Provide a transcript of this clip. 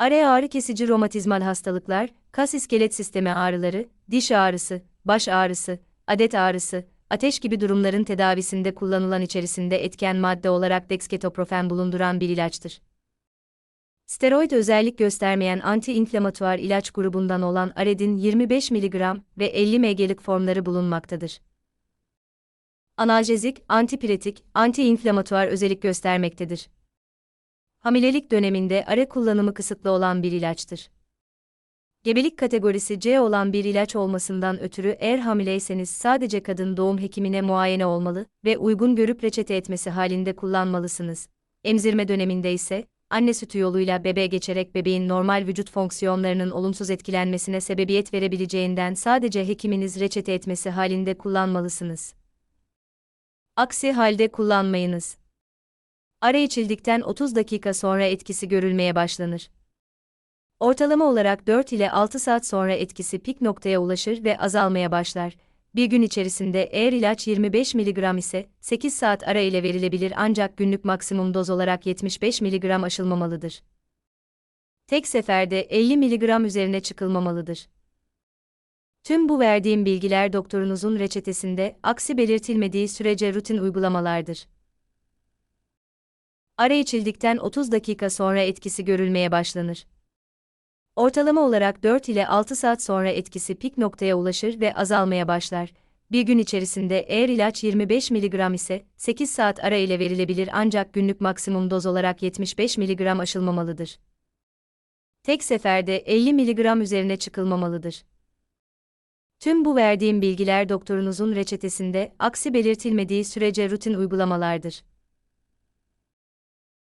Are ağrı kesici romatizmal hastalıklar, kas iskelet sistemi ağrıları, diş ağrısı, baş ağrısı, adet ağrısı, ateş gibi durumların tedavisinde kullanılan içerisinde etken madde olarak dexketoprofen bulunduran bir ilaçtır. Steroid özellik göstermeyen anti-inflamatuar ilaç grubundan olan Ared'in 25 mg ve 50 mg'lik formları bulunmaktadır. Analjezik, antipiretik, anti-inflamatuar özellik göstermektedir. Hamilelik döneminde are kullanımı kısıtlı olan bir ilaçtır. Gebelik kategorisi C olan bir ilaç olmasından ötürü eğer hamileyseniz sadece kadın doğum hekimine muayene olmalı ve uygun görüp reçete etmesi halinde kullanmalısınız. Emzirme döneminde ise anne sütü yoluyla bebeğe geçerek bebeğin normal vücut fonksiyonlarının olumsuz etkilenmesine sebebiyet verebileceğinden sadece hekiminiz reçete etmesi halinde kullanmalısınız. Aksi halde kullanmayınız. Ara içildikten 30 dakika sonra etkisi görülmeye başlanır. Ortalama olarak 4 ile 6 saat sonra etkisi pik noktaya ulaşır ve azalmaya başlar. Bir gün içerisinde eğer ilaç 25 mg ise 8 saat ara ile verilebilir ancak günlük maksimum doz olarak 75 mg aşılmamalıdır. Tek seferde 50 mg üzerine çıkılmamalıdır. Tüm bu verdiğim bilgiler doktorunuzun reçetesinde aksi belirtilmediği sürece rutin uygulamalardır. Ara içildikten 30 dakika sonra etkisi görülmeye başlanır. Ortalama olarak 4 ile 6 saat sonra etkisi pik noktaya ulaşır ve azalmaya başlar. Bir gün içerisinde eğer ilaç 25 mg ise 8 saat ara ile verilebilir ancak günlük maksimum doz olarak 75 mg aşılmamalıdır. Tek seferde 50 mg üzerine çıkılmamalıdır. Tüm bu verdiğim bilgiler doktorunuzun reçetesinde aksi belirtilmediği sürece rutin uygulamalardır.